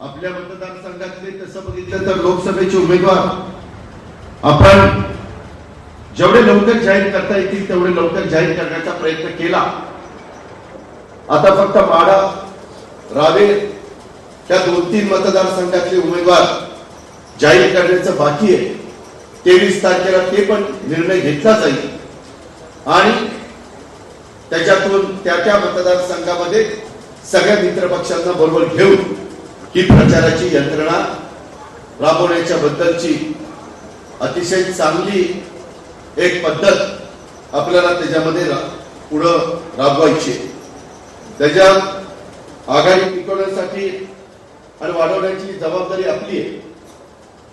आपल्या मतदारसंघातले तसं बघितलं तर लोकसभेचे उमेदवार आपण जेवढे लवकर जाहीर करता येतील तेवढे लवकर जाहीर करण्याचा प्रयत्न केला. आता फक्त माडा रावे त्या दोन तीन मतदारसंघातले उमेदवार जाहीर करण्याचं बाकी आहे. तेवीस तारखेला ते पण निर्णय घेतला जाईल. आणि त्याच्यातून त्या त्या मतदारसंघामध्ये सगळ्या मित्रपक्षांना बरोबर घेऊन ही प्रचाराची यंत्रणा राबवण्याच्या बद्दलची अतिशय चांगली एक पद्धत आपल्याला त्याच्यामध्ये पुढं राबवायची त्याच्या आघाडी टिकवण्यासाठी आणि वाढवण्याची जबाबदारी आपली आहे.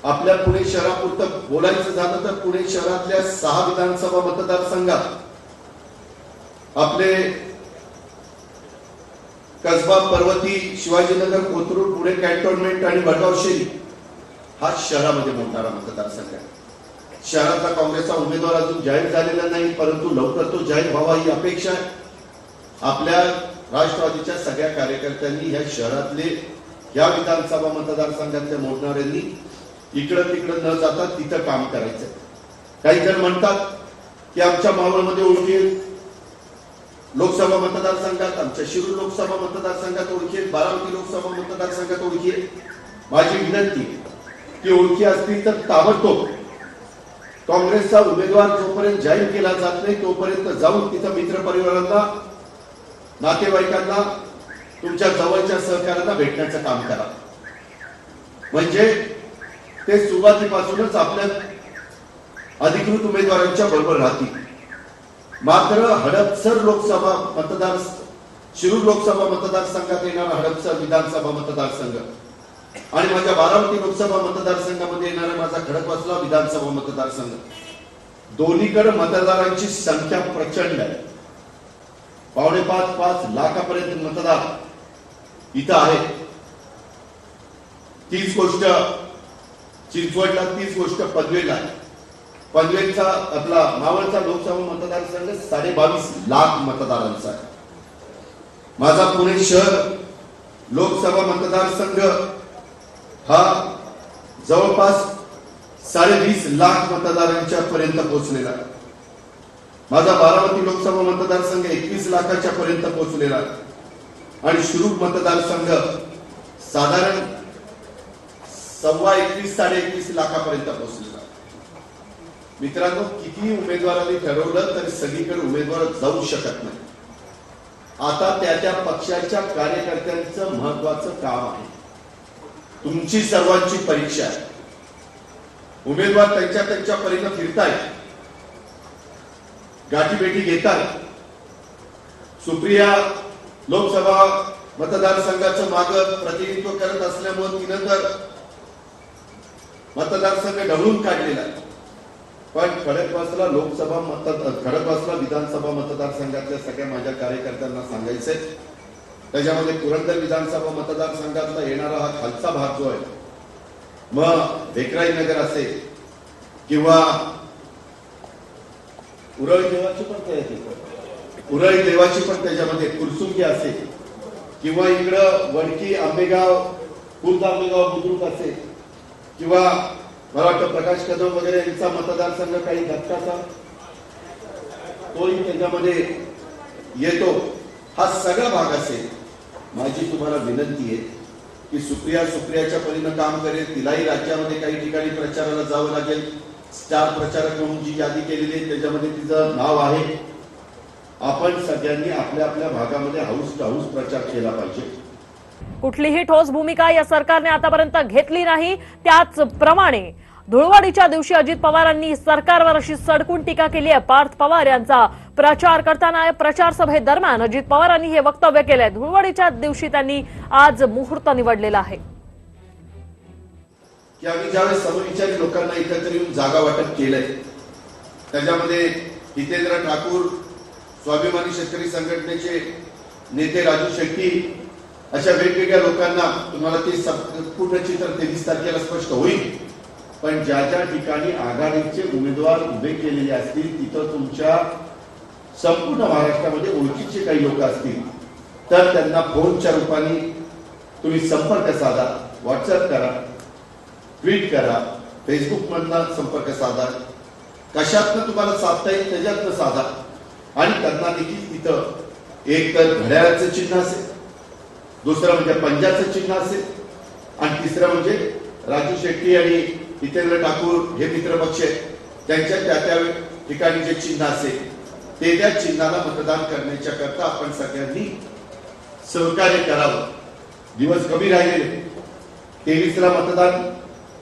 आपल्या पुणे शहरापुरतं बोलायचं झालं तर पुणे शहरातल्या सहा विधानसभा मतदारसंघात आपले कसबा पर्वती शिवाजीनगर कोथरूड पुणे कॅन्टोन्मेंट आणि वडगाव शहरी हा शहरामध्ये मोडणारा मतदारसंघ आहे. शहरातला काँग्रेसचा उमेदवार अजून जाहीर झालेला नाही परंतु लवकर तो जाहीर व्हावा ही अपेक्षा आहे. आपल्या राष्ट्रवादीच्या सगळ्या कार्यकर्त्यांनी या शहरातले या विधानसभा मतदारसंघातल्या मोडणाऱ्यांनी इकडं तिकडं न जाता तिथं काम करायचं. काही जण म्हणतात की आमच्या मावळमध्ये ओळखी लोकसभा मतदारसंघात आमच्या शिरूर लोकसभा मतदारसंघात ओळखी आहेत बारामती लोकसभा मतदारसंघात ओळखी आहेत. माझी विनंती की ओळखी असतील तर ताबडतोब काँग्रेसचा उमेदवार जोपर्यंत जाहीर केला जात नाही तोपर्यंत जाऊन तिथं मित्रपरिवारांना नातेवाईकांना तुमच्या जवळच्या सहकार्यांना भेटण्याचं काम करा. म्हणजे ते सुरुवातीपासूनच आपल्या अधिकृत उमेदवारांच्या बरोबर राहतील. मात्र हडपसर लोकसभा मतदार शिरूर लोकसभा मतदारसंघात येणारा हडपसर विधानसभा मतदारसंघ. आणि माझ्या बारामती लोकसभा मतदारसंघामध्ये येणारा माझा खडकवासला विधानसभा मतदारसंघ. दोन्हीकडे मतदारांची संख्या प्रचंड आहे. पावणे पाच पाच लाखापर्यंत मतदार इथं आहे. तीच गोष्ट चिंचवडला तीच गोष्ट पदवीला आहे. पनवेलचा आपला मावळचा लोकसभा मतदारसंघ साडे बावीस लाख मतदारांचा आहे. माझा पुणे शहर लोकसभा मतदारसंघ हा जवळपास साडेवीस लाख मतदारांच्या पर्यंत पोहोचलेला आहे. माझा बारामती लोकसभा मतदारसंघ एकवीस लाखाच्या पर्यंत पोहोचलेला आहे. आणि शुरूप मतदारसंघ साधारण सव्वा एकवीस साडे एकवीस लाखापर्यंत पोहोचलेला मित्रांनो किती उमेदवारांनी ठरवलं तरी सगळीकडे उमेदवार जाऊ शकत नाही. आता त्या त्या पक्षाच्या कार्यकर्त्यांचं महत्वाचं काम आहे. तुमची सर्वांची परीक्षा आहे. उमेदवार त्यांच्या त्यांच्या परीनं फिरतायत गाठीभेटी घेतात. सुप्रिया लोकसभा मतदारसंघाचं माग प्रतिनिधित्व करत असल्यामुळे तिनं तर मतदारसंघ ढवळून काढलेला आहे. पण खडकवासला लोकसभा मतदार खडकवासला विधानसभा मतदारसंघातल्या सगळ्या माझ्या कार्यकर्त्यांना सांगायचंय त्याच्यामध्ये पुरंदर विधानसभा मतदारसंघातला येणारा हा खालचा भाग जो आहे मग भेकराई नगर असेल किंवा उरळी देवाची पण काय उरळी देवाची पण त्याच्यामध्ये कुरसुंगी असेल किंवा इकडं वडकी आंबेगाव खुर्द आंबेगाव बुद्रुक असेल किंवा मला वाटतं प्रकाश कदम वगैरे यांचा मतदारसंघ काही धक्काचा? तोही त्याच्यामध्ये येतो. हा सगळा भाग असेल. माझी तुम्हाला विनंती आहे की सुप्रिया सुप्रियाच्या परीनं काम करेल. तिलाही राज्यामध्ये काही ठिकाणी प्रचाराला जावं लागेल. स्टार प्रचारक म्हणून जी यादी केलेली आहे त्याच्यामध्ये तिचं नाव आहे. आपण सगळ्यांनी आपल्या आपल्या भागामध्ये हाऊस टू हाऊस प्रचार केला पाहिजे. कुठलीही ठोस भूमिका या सरकारने आतापर्यंत घेतली नाही. त्याचप्रमाणे धुळवडीच्या दिवशी अजित पवारांनी सरकारवर अशी सडकून टीका केली आहे. पार्थ पवार यांचा प्रचार करताना प्रचार सभेदरम्यान अजित पवारांनी हे वक्तव्य केलंय. धुळवडीच्या दिवशी त्यांनी आज मुहूर्त निवडलेला आहे. की आम्ही ज्यावेळेस समविचारी लोकांना एकत्र येऊन जागा वाटप केलंय त्याच्यामध्ये हितेंद्र ठाकूर स्वाभिमानी शेतकरी संघटनेचे नेते राजू शेट्टी अशा वेगवेगळ्या लोकांना तुम्हाला ते पूर्ण चित्र तेवीस तारखेला स्पष्ट होईल. पण ज्या ज्या ठिकाणी आघाडीचे उमेदवार उभे केलेले असतील तिथं तुमच्या संपूर्ण महाराष्ट्रामध्ये ओळखीचे काही लोक असतील तर त्यांना फोनच्या रूपाने तुम्ही संपर्क साधा व्हॉट्सअप करा ट्विट करा फेसबुकमधनं संपर्क साधा. कशातनं तुम्हाला साधता येईल त्याच्यातनं साधा. आणि त्यांना देखील तिथं एक तर घड्याळाचं चिन्ह असेल दुसरं म्हणजे पंजाचं चिन्ह असेल आणि तिसरं म्हणजे राजू शेट्टी आणि जितेंद्र ठाकूर हे मित्रपक्ष आहेत. त्यांच्या त्या त्या ठिकाणी जे चिन्ह असेल ते त्या चिन्हाला मतदान करण्याच्या करता आपण सगळ्यांनी सहकार्य करावं. दिवस कमी राहिलेले तेवीसला मतदान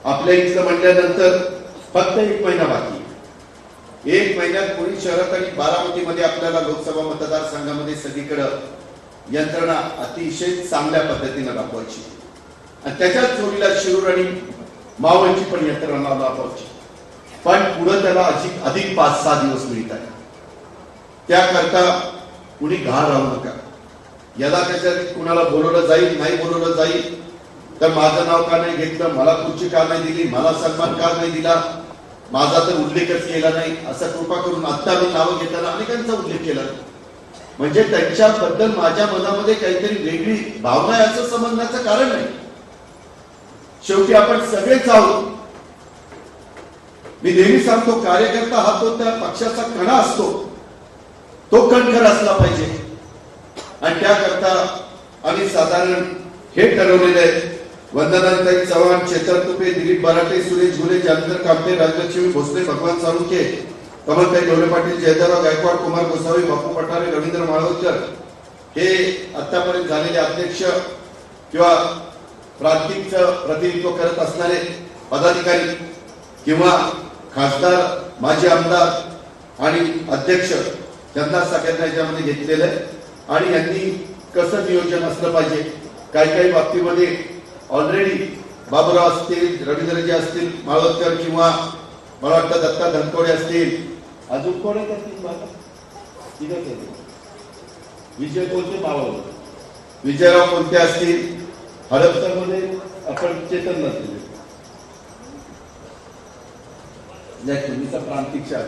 आपल्या इथलं म्हटल्यानंतर फक्त एक महिना बाकी एक महिन्यात पुणे शहरात आणि बारामतीमध्ये आपल्याला लोकसभा मतदारसंघामध्ये सगळीकडं यंत्रणा अतिशय चांगल्या पद्धतीनं दाखवायची. आणि त्याच्याच जोडीला शिरूर आणि मावळची पण यंत्रणा राबवायची पण पुढे त्याला अधिक अधिक पाच सहा दिवस मिळत आहे त्याकरता कुणी घाण राहू नका. याला त्याच्यात कुणाला बोलवलं जाईल नाही बोलवलं जाईल तर माझं नाव का नाही घेतलं मला खुर्ची का नाही दिली मला सन्मान का नाही दिला माझा तर उल्लेखच केला नाही असं कृपा करून आत्ता मी नावं घेताना अनेकांचा उल्लेख केला. म्हणजे त्यांच्याबद्दल माझ्या मनामध्ये काहीतरी वेगळी भावना आहे असं समजण्याचं कारण नाही. शेवटी आपण सगळेच आहोत. मी नेहमी सांगतो कार्यकर्ता हा तो त्या पक्षाचा कणा असतो. तो कणखर असला पाहिजे. आणि त्याकरता आम्ही साधारण हे ठरवलेले आहे. वंदनाताई चव्हाण चेतन तुपे दिलीप बराटे सुरेश घुले जालंधर कामते राजलक्ष्मी भोसले भगवान साळुंके कमलताई ढोले पाटील जयदराव गायकवाड कुमार गोसावी बापू पठारे रवींद्र माळवकर हे आतापर्यंत झालेले अध्यक्ष किंवा प्रांतिकचं प्रतिनिधित्व करत असणारे पदाधिकारी किंवा खासदार माजी आमदार आणि अध्यक्ष त्यांना सगळ्यांना याच्यामध्ये घेतलेलं आहे. आणि यांनी कसं नियोजन असलं पाहिजे काही काही बाबतीमध्ये ऑलरेडी बाबूराव असतील रवींद्रजी असतील माळवतकर किंवा मला वाटतं दत्ता धनकोडे असतील. अजून कोण आहेत असतील आहेत. विजय कोणते? मावळ. विजयराव कोणते असतील? हडपसरमध्ये आपण चेतन नसले नाही तुम्हीचा प्रांतिक शाळा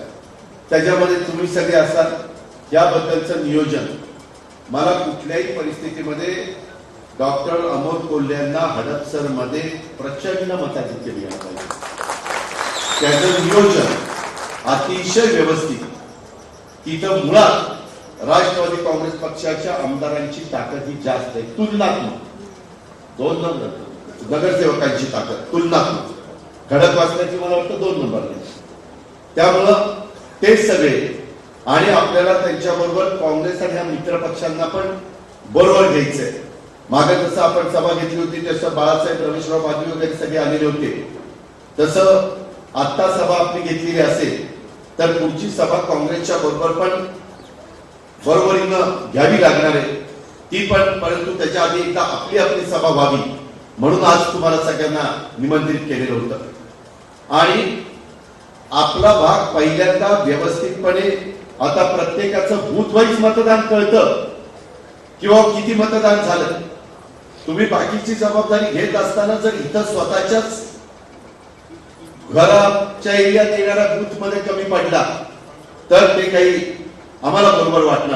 त्याच्यामध्ये तुम्ही सगळे असाल याबद्दलचं नियोजन. मला कुठल्याही परिस्थितीमध्ये डॉक्टर अमोल कोल्हे यांना हडपसरमध्ये प्रचंड मताधिक्य मिळालं पाहिजे. त्याचं नियोजन अतिशय व्यवस्थित. तिथं मुळात राष्ट्रवादी काँग्रेस पक्षाच्या आमदारांची ताकद ही जास्त आहे तुलनात्मक. दोन नंबर. नगरसेवकांची ताकद तुलनात्मक. घडक वाचण्याची मला वाटतं दोन नंबर त्यामुळं ते सगळे आणि आपल्याला त्यांच्याबरोबर काँग्रेस आणि ह्या मित्र पक्षांना पण बरोबर घ्यायचंय. मागे जसं आपण सभा घेतली होती तसं बाळासाहेब रमेशराव पाटील वगैरे सगळे आलेले होते. तसं आत्ता सभा आपली घेतलेली असेल तर पुढची सभा काँग्रेसच्या बरोबर पण बरोबरीनं घ्यावी लागणार आहे. ती पण परंतु त्याच्या आधी एकदा आपली आपली सभा व्हावी म्हणून आज तुम्हाला सगळ्यांना निमंत्रित केलेलं होतं. आणि आपला भाग पहिल्यांदा व्यवस्थितपणे आता प्रत्येकाचं बूथ मतदान कळतं. किंवा किती मतदान झालं. तुम्ही बाकीची जबाबदारी घेत असताना जर इथं स्वतःच्याच घराच्या एरियात येणाऱ्या बूथमध्ये कमी पडला तर ते काही आम्हाला बरोबर वाटणार